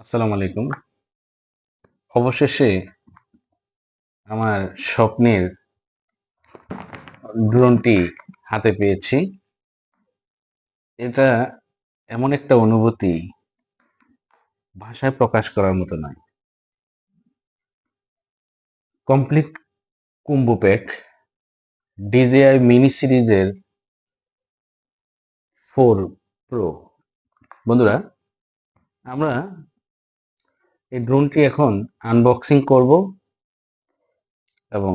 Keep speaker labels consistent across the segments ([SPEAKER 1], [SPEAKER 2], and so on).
[SPEAKER 1] আসসালামু আলাইকুম। অবশেষে আমার স্বপ্নের ড্রোনটি হাতে পেয়েছি। এটা এমন একটা অনুভূতি ভাষায় প্রকাশ করার মতো নয়। Complete combo pack, DJI mini সিরিজের ফোর প্রো। বন্ধুরা, আমরা এই ড্রোনটি এখন আনবক্সিং করব এবং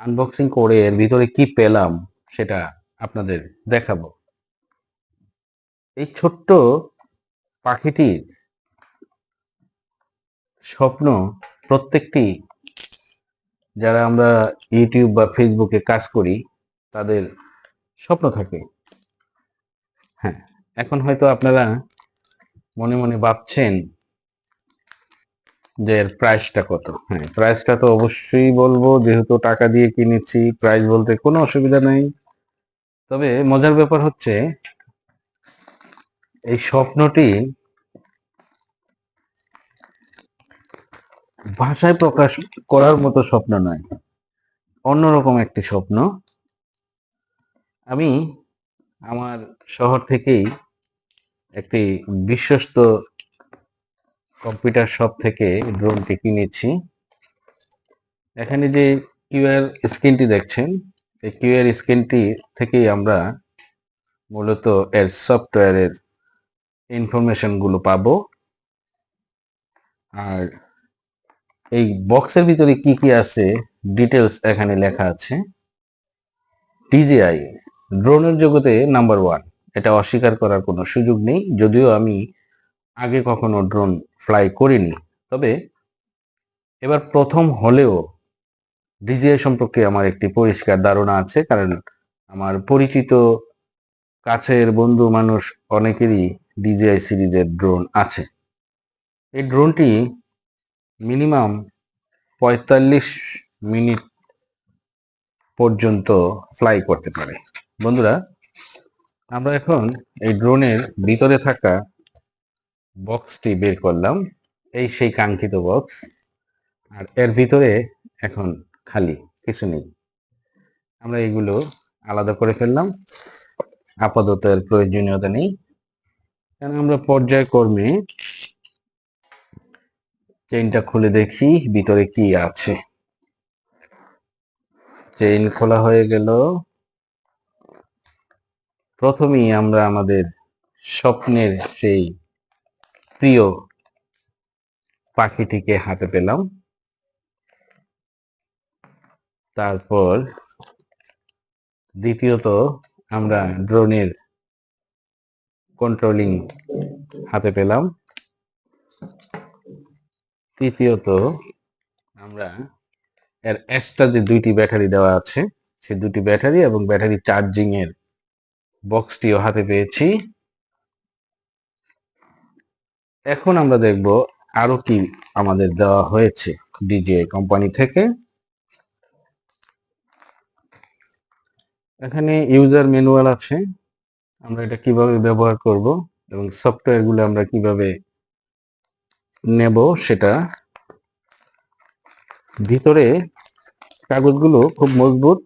[SPEAKER 1] আনবক্সিং করে এর ভিতরে কি পেলাম সেটা আপনাদের দেখাবো। এই ছোট্ট পাখিটির স্বপ্ন প্রত্যেকটি, যারা আমরা ইউটিউব বা ফেসবুকে কাজ করি, তাদের স্বপ্ন থাকে। হ্যাঁ এখন হয়তো আপনারা মনে মনে ভাবছেন যে প্রাইসটা কত? হ্যাঁ প্রাইসটা তো অবশ্যই বলব, যেহেতু টাকা দিয়ে কিনেছি প্রাইস বলতে কোনো অসুবিধা নেই। তবে মজার ব্যাপার হচ্ছে, এই স্বপ্নটি ভাষায় প্রকাশ করার মতো স্বপ্ন নয়, অন্যরকম একটি স্বপ্ন। আমি আমার শহর থেকেই একটি বিশ্বস্ত কম্পিউটার শপ থেকে ড্রোনটি কিনেছি। এখানে যে কিউআর স্ক্রিনটি দেখছেন, এই কিউআর স্ক্রিনটি থেকেই আমরা মূলত এর সফটওয়্যারের ইনফরমেশনগুলো পাব। আর এই বক্সের ভিতরে কি কি আছে ডিটেলস এখানে লেখা আছে। টিজিআই ড্রোনের জগতে নাম্বার ওয়ান, এটা অস্বীকার করার কোনো সুযোগ নেই। যদিও আমি আগে কখনো ড্রোন ফ্লাই করিনি। তবে এবার প্রথম হলেও ডিজিআই সম্পর্কে আমার একটি পরিষ্কার ধারণা আছে, কারণ আমার পরিচিত কাছের বন্ধু মানুষ অনেকেরই ডিজিআই সিরিজের ড্রোন আছে। এই ড্রোনটি মিনিমাম পঁয়তাল্লিশ মিনিট পর্যন্ত ফ্লাই করতে পারে। বন্ধুরা, আমরা এখন এই ড্রোনের ভিতরে থাকা বক্সটি বের করলাম। এই সেই কাঙ্ক্ষিত বক্স আর এর ভিতরে এখন খালি কিছু নেই। আমরা এগুলো আলাদা করে ফেললাম। আপাতত এর প্রয়োজনীয়তা নেই। কারণ আমরা পর্যায়ক্রমে চেইনটা খুলে দেখি, ভিতরে কি আছে। চেইন খোলা হয়ে গেল। প্রথমেই আমরা আমাদের স্বপ্নের সেই প্রিয় পাখিটিকে হাতে পেলাম। তারপর দ্বিতীয়ত আমরা ড্রোনের কন্ট্রোলিং হাতে পেলাম। তৃতীয়ত আমরা এর এক্সট্রা যে দুইটি ব্যাটারি দেওয়া আছে সেই দুটি ব্যাটারি এবং ব্যাটারি চার্জিং এর বক্সটিও হাতে পেয়েছি। এখন আমরা দেখব আরও কি আমাদের দেওয়া হয়েছে ডিজিআই কোম্পানি থেকে। এখানে ইউজার ম্যানুয়াল আছে। আমরা এটা কীভাবে ব্যবহার করব এবং সফটওয়্যারগুলো আমরা কীভাবে নেব সেটা ভিতরে কাগজগুলো খুব মজবুত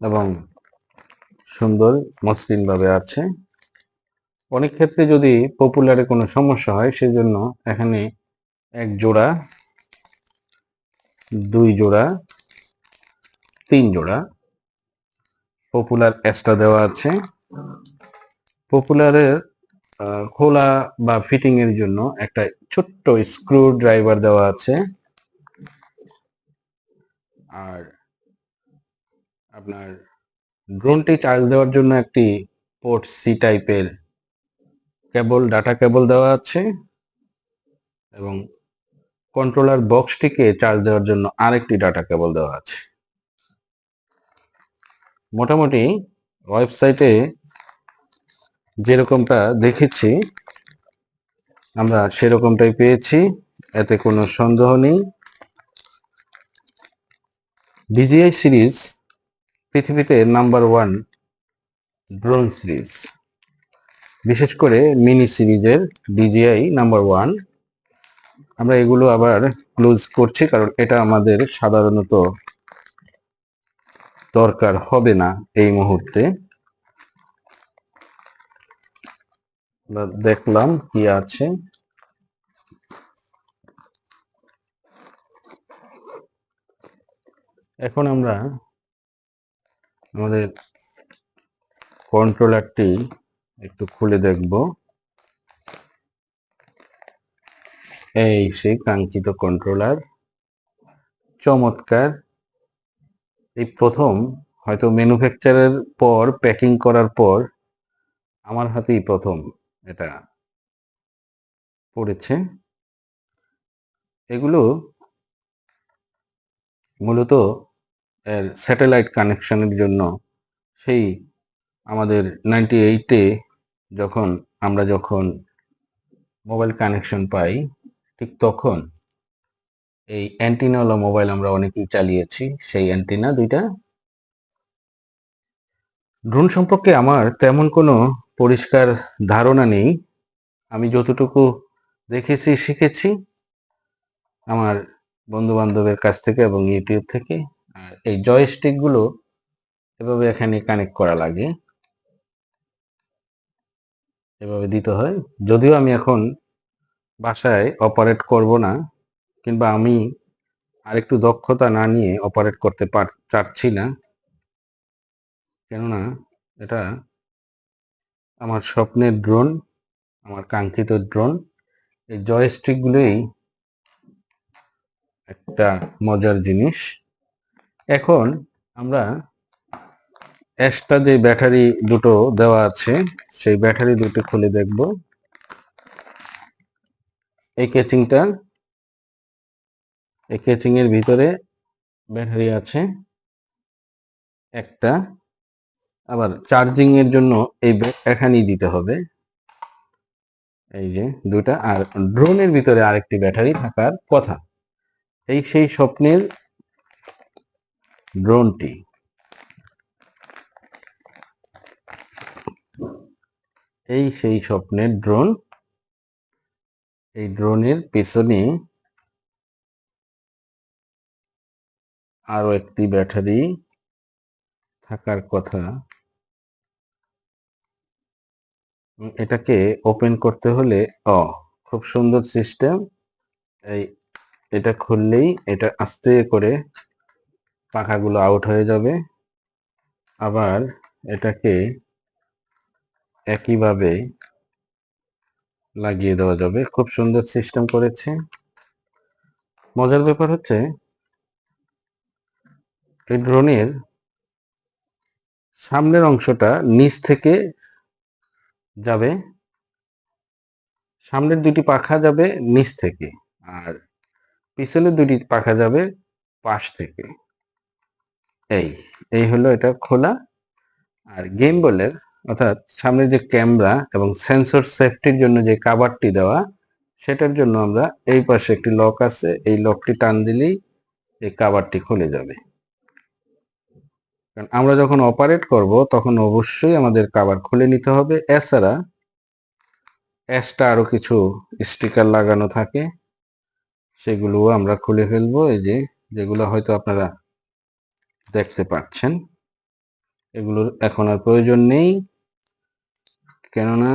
[SPEAKER 1] এবং সুন্দর মসৃণ ভাবে আছে। অনেক ক্ষেত্রে যদি পপুলারে কোনো সমস্যা হয়, সেজন্য এখানে এক জোড়া, দুই জোড়া, তিন জোড়া পপুলার এক্সট্রা দেওয়া আছে। পপুলারের খোলা বা ফিটিং এর জন্য একটা ছোট্ট স্ক্রু ড্রাইভার দেওয়া আছে। আর আপনার ড্রোনটি চার্জ দেওয়ার জন্য একটি পোর্ট সি টাইপের কেবল, ডাটা কেবল দেওয়া আছে এবং কন্ট্রোলার বক্সটিকে চার্জ দেওয়ার জন্য আরেকটি ডাটা কেবল দেওয়া আছে। মোটামুটি ওয়েবসাইটে যেরকমটা দেখেছি, আমরা সেরকমটাই পেয়েছি, এতে কোনো সন্দেহ নেই। ডিজিআই সিরিজ পৃথিবীতে নাম্বার ওয়ান ড্রোন সিরিজ বিশেষ করে মিনি সিরিজের ডিজিআই নাম্বার ওয়ান আমরা এগুলো আবার ক্লোজ করছি, কারণ এটা আমাদের সাধারণত দরকার হবে না এই মুহূর্তে। দেখলাম কি আছে। এখন আমরা আমাদের কন্ট্রোলারটি একটু খুলে দেখব। এই সেই কাঙ্ক্ষিত কন্ট্রোলার চমৎকার। এই প্রথম হয়তো ম্যানুফ্যাকচারের পর প্যাকিং করার পর আমার হাতেই প্রথম এটা পড়েছে। এগুলো মূলত এর স্যাটেলাইট কানেকশনের জন্য সেই আমাদের নাইনটি এইটে যখন আমরা যখন মোবাইল কানেকশন পাই, ঠিক তখন এই অ্যান্টিনাওয়ালা মোবাইল আমরা অনেকেই চালিয়েছি, সেই অ্যান্টিনা দুইটা ড্রোন সম্পর্কে আমার তেমন কোনো পরিষ্কার ধারণা নেই। আমি যতটুকু দেখেছি, শিখেছি আমার বন্ধু বান্ধবের কাছ থেকে এবং ইউটিউব থেকে, আর এই জয়স্টিকগুলো এভাবে এখানে কানেক্ট করা লাগে। এভাবে দিতে হয়। যদিও আমি এখন বাসায় অপারেট করব না, কিংবা আমি আরেকটু দক্ষতা না নিয়ে অপারেট করতে পার চাচ্ছি না। কেননা এটা আমার স্বপ্নের ড্রোন আমার কাঙ্ক্ষিত ড্রোন এই জয়স্টিকগুলোই একটা মজার জিনিস। এখন আমরা এক্সট্রা যে ব্যাটারি দুটো দেওয়া আছে, সেই ব্যাটারি দুটো খুলে দেখব। এই কেচিংটা, এই কেচিং এর ভিতরে ব্যাটারি আছে, একটা। আবার চার্জিং এর জন্য এই এখানেই দিতে হবে। এই যে দুটা আর ড্রোনের ভিতরে আরেকটি ব্যাটারি থাকার কথা। এই সেই স্বপ্নের ড্রোনটি। এই সেই স্বপ্নের ড্রোন এই ড্রোনের পেছনে আরও একটি ব্যাটারি থাকার কথা। এটাকে ওপেন করতে হলে, অ, খুব সুন্দর সিস্টেম এই, এটা খুললেই এটা আস্তে করে পাখাগুলো আউট হয়ে যাবে। আবার এটাকে একইভাবে লাগিয়ে দেওয়া যাবে। খুব সুন্দর সিস্টেম করেছে। মজার ব্যাপার হচ্ছে, এই ড্রোনের সামনের অংশটা নিচ থেকে যাবে, সামনের দুটি পাখা যাবে নিচ থেকে, আর পিছনের দুটি পাখা যাবে পাশ থেকে। এই এই হলো এটা খোলা আর গেম বলের অর্থাৎ সামনে যে ক্যামেরা এবং সেন্সর সেফটির জন্য যে কাভারটি দেওয়া, সেটার জন্য আমরা এই পাশে একটি লক আছে, এই লকটি টান দিলেই এই কাভারটি খুলে যাবে। কারণ আমরা যখন অপারেট করব, তখন অবশ্যই আমাদের কাভার খুলে নিতে হবে। এছাড়া এক্সট্রা আরও কিছু স্টিকার লাগানো থাকে, সেগুলোও আমরা খুলে ফেলব। এই যে, যেগুলো হয়তো আপনারা দেখতে পাচ্ছেন। এগুলোর এখন আর প্রয়োজন নেই। কেননা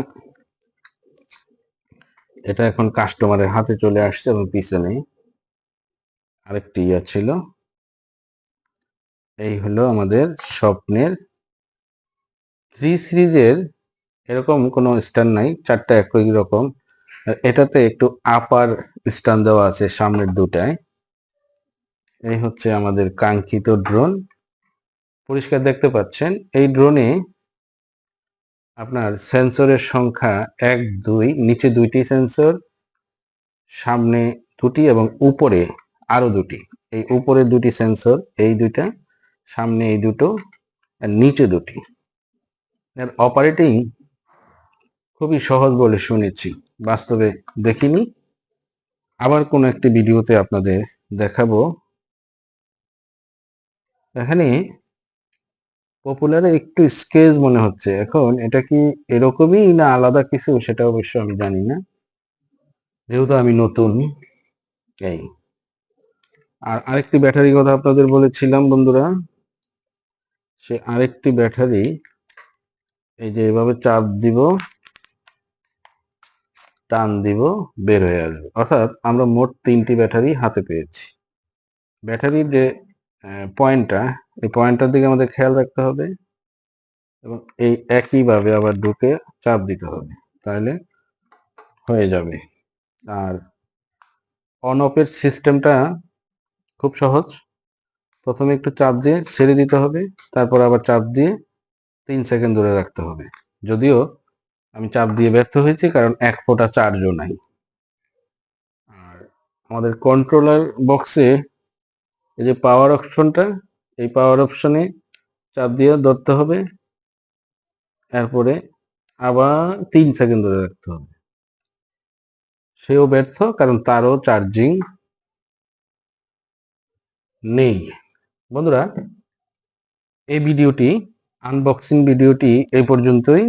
[SPEAKER 1] এটা এখন কাস্টমারের হাতে চলে আসছে এবং পিছনে আরেকটি ইয়া ছিল। এই হলো আমাদের স্বপ্নের থ্রি সিরিজের এরকম কোনো স্ট্যান্ড নাই, চারটা একই রকম। এটাতে একটু আপার স্ট্যান্ড দেওয়া আছে সামনের দুটায়। এই হচ্ছে আমাদের কাঙ্ক্ষিত ড্রোন পরিষ্কার দেখতে পাচ্ছেন, এই ড্রোনে আপনার সেন্সরের সংখ্যা এক, দুই, নিচে দুইটি সেন্সর সামনে দুটি এবং উপরে আরও দুটি। এই উপরে দুটি সেন্সর এই দুইটা, সামনে এই দুটো নিচে দুটি। এর অপারেটিং খুবই সহজ বলে শুনেছি, বাস্তবে দেখিনি। আবার কোনো একটি ভিডিওতে আপনাদের দেখাবো। এখানে পপুলারে একটু স্কেচ মনে হচ্ছে। এখন এটা কি এরকমই না আলাদা কিছু? সেটা অবশ্য আমি জানি না। যেহেতু আমি নতুন, এই। আর আরেকটি ব্যাটারি কথা আপনাদের বলেছিলাম, বন্ধুরা। সে আরেকটি ব্যাটারি, এই যে এভাবে চাপ দিব, টান দিব, বের হয়ে আসবে। অর্থাৎ আমরা মোট তিনটি ব্যাটারি হাতে পেয়েছি। ব্যাটারির যে পয়েন্টটা এই পয়েন্টটার দিকে আমাদের খেয়াল রাখতে হবে এবং এই একইভাবে আবার ঢুকে চাপ দিতে হবে, তাহলে হয়ে যাবে। আর অন অফের সিস্টেমটা খুব সহজ। প্রথমে একটু চাপ দিয়ে ছেড়ে দিতে হবে, তারপর আবার চাপ দিয়ে তিন সেকেন্ড ধরে রাখতে হবে। যদিও আমি চাপ দিয়ে ব্যর্থ হয়েছি, কারণ এক ফোঁটা চার্জও নাই। আর আমাদের কন্ট্রোলার বক্সে এই যে পাওয়ার অপশনটা এই পাওয়ার অপশনে চাপ দিয়ে ধরতে হবে। এরপরে আবার তিন সেকেন্ড ধরে রাখতে হবে। সেও ব্যর্থ, কারণ তারও চার্জিং নেই। বন্ধুরা, এই ভিডিওটি আনবক্সিং ভিডিওটি এই পর্যন্তই।